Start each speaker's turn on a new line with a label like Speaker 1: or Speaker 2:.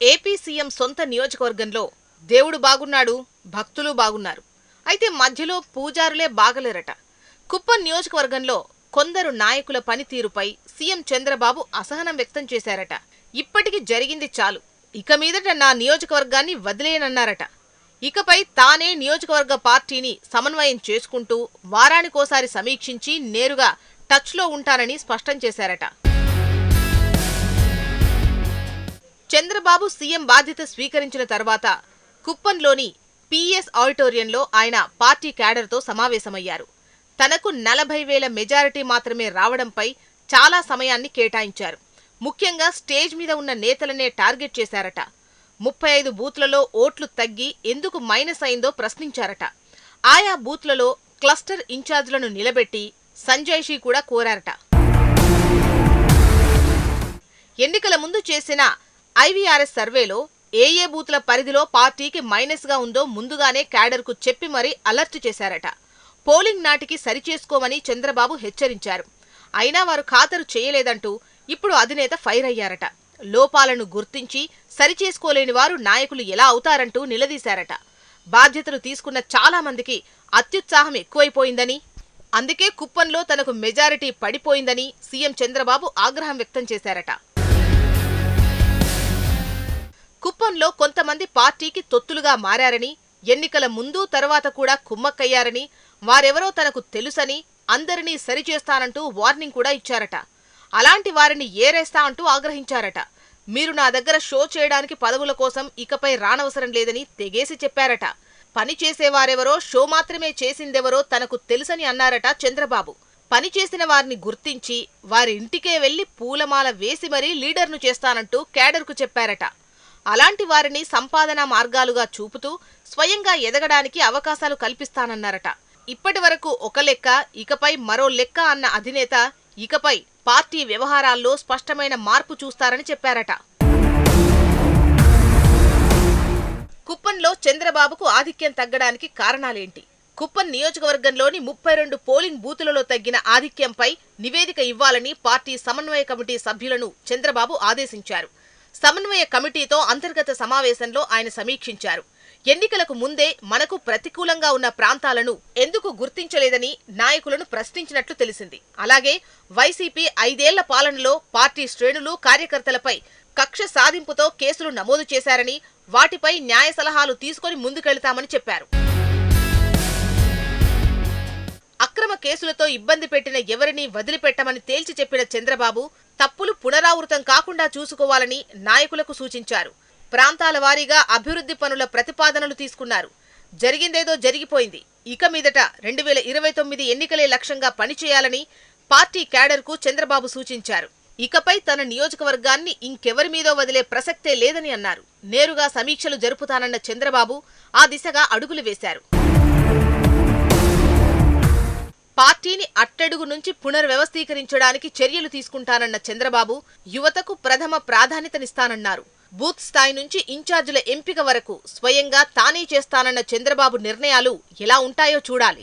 Speaker 1: AP CM సొంత నియోజకవర్గంలో దేవుడు బాగున్నాడు భక్తులు బాగున్నారు. అయితే మధ్యలో పూజారులే బాగలేరట. కుప్పం నియోజకవర్గంలో కొందరు నాయకుల పనితీరుపై సీఎం చంద్రబాబు అసహనం వ్యక్తం చేశారట. ఇప్పటికి జరిగింది చాలు. ఇక మీదట నా నియోజకవర్గాన్ని వదిలేయనన్నారట. ఇకపై తానే నియోజకవర్గ పార్టీని సమన్వయం చేసుకుంటూ వారానికోసారి సమీక్షించి నేరుగా టచ్లో ఉంటానని స్పష్టం చేశారట. చంద్రబాబు సీఎం బాధ్యత స్వీకరించిన తర్వాత కుప్పంలోని పిఎస్ ఆడిటోరియంలో ఆయన పార్టీ క్యాడర్తో సమావేశమయ్యారు. తనకు నలభై వేల మెజారిటీ మాత్రమే రావడంపై చాలా సమయాన్ని కేటాయించారు. ముఖ్యంగా స్టేజ్ మీద ఉన్న నేతలనే టార్గెట్ చేశారట. ముప్పై ఐదు బూత్లలో ఓట్లు తగ్గి ఎందుకు మైనస్ అయిందో ప్రశ్నించారట. ఆయా బూత్లలో క్లస్టర్ ఇన్ఛార్జ్లను నిలబెట్టి సంజయ్షి కూడా కోరారట. ఎన్నికల ముందు చేసిన ఐవీఆర్ఎస్ సర్వేలో ఏఏ బూతుల బూత్ల పరిధిలో పార్టీకి మైనస్గా ఉందో ముందుగానే క్యాడర్కు చెప్పి మరీ అలర్ట్ చేశారట. పోలింగ్ నాటికి సరిచేసుకోమని చంద్రబాబు హెచ్చరించారు. అయినా వారు ఖాతరు చేయలేదంటూ ఇప్పుడు అధినేత ఫైర్ అయ్యారట. లోపాలను గుర్తించి సరిచేసుకోలేని వారు నాయకులు ఎలా అవుతారంటూ నిలదీశారట. బాధ్యతలు తీసుకున్న చాలా మందికి అత్యుత్సాహం ఎక్కువైపోయిందని అందుకే కుప్పంలో తనకు మెజారిటీ పడిపోయిందని సీఎం చంద్రబాబు ఆగ్రహం వ్యక్తం చేశారట. కుప్పంలో కొంతమంది పార్టీకి తొత్తులుగా మారారని ఎన్నికల ముందు తర్వాత కూడా కుమ్మక్కయ్యారని వారెవరో తనకు తెలుసని అందరినీ సరిచేస్తానంటూ వార్నింగ్ కూడా ఇచ్చారట. అలాంటి వారిని ఏరేస్తా అంటూ ఆగ్రహించారట. మీరు నా దగ్గర షో చేయడానికి పదవుల కోసం ఇకపై రానవసరం లేదని తెగేసి చెప్పారట. పని చేసేవారెవరో షో మాత్రమే చేసిందెవరో తనకు తెలుసని అన్నారట చంద్రబాబు. పని చేసిన వారిని గుర్తించి వారి ఇంటికే వెళ్ళి పూలమాల వేసి మరీ లీడర్ను చేస్తానంటూ క్యాడర్కు చెప్పారట. అలాంటి వారిని సంపాదన మార్గాలుగా చూపుతూ స్వయంగా ఎదగడానికి అవకాశాలు కల్పిస్తానన్నారట. ఇప్పటి వరకు ఒక లెక్క ఇకపై మరో లెక్క అన్న అధినేత ఇకపై పార్టీ వ్యవహారాల్లో స్పష్టమైన మార్పు చూస్తారని చెప్పారట. కుప్పంలో చంద్రబాబుకు ఆధిక్యం తగ్గడానికి కారణాలేంటి? కుప్పం నియోజకవర్గంలోని ముప్పై రెండు పోలింగ్ బూతులలో తగ్గిన ఆధిక్యంపై నివేదిక ఇవ్వాలని పార్టీ సమన్వయ కమిటీ సభ్యులను చంద్రబాబు ఆదేశించారు. సమన్వయ కమిటీతో అంతర్గత సమావేశంలో ఆయన సమీక్షించారు. ఎన్నికలకు ముందే మనకు ప్రతికూలంగా ఉన్న ప్రాంతాలను ఎందుకు గుర్తించలేదని నాయకులను ప్రశ్నించినట్లు తెలిసింది. అలాగే వైసీపీ ఐదేళ్ళ పాలనలో పార్టీ శ్రేణులు కార్యకర్తలపై కక్ష సాధింపుతో కేసులు నమోదు చేశారని వాటిపై న్యాయ సలహాలు తీసుకొని ముందుకెళ్తామని చెప్పారు. అక్రమ కేసులతో ఇబ్బంది పెట్టిన ఎవరినీ వదిలిపెట్టమని తేల్చి చెప్పిన చంద్రబాబు తప్పులు పునరావృతం కాకుండా చూసుకోవాలని నాయకులకు సూచించారు. ప్రాంతాల వారీగా అభివృద్ధి పనుల ప్రతిపాదనలు తీసుకున్నారు. జరిగిందేదో జరిగిపోయింది. ఇక మీదట రెండు వేల ఇరవై తొమ్మిది ఎన్నికలే లక్ష్యంగా పనిచేయాలని పార్టీ క్యాడర్కు చంద్రబాబు సూచించారు. ఇకపై తన నియోజకవర్గాన్ని ఇంకెవరి మీదో వదిలే ప్రసక్తే లేదని అన్నారు. నేరుగా సమీక్షలు జరుపుతానన్న చంద్రబాబు ఆ దిశగా అడుగులు వేశారు. పార్టీని అట్టడుగు నుంచి పునర్వ్యవస్థీకరించడానికి చర్యలు తీసుకుంటానన్న చంద్రబాబు యువతకు ప్రథమ ప్రాధాన్యతనిస్తానన్నారు. బూత్ స్థాయి నుంచి ఇన్ఛార్జీల ఎంపిక వరకు స్వయంగా తానే చేస్తానన్న చంద్రబాబు నిర్ణయాలు ఎలా ఉంటాయో చూడాలి.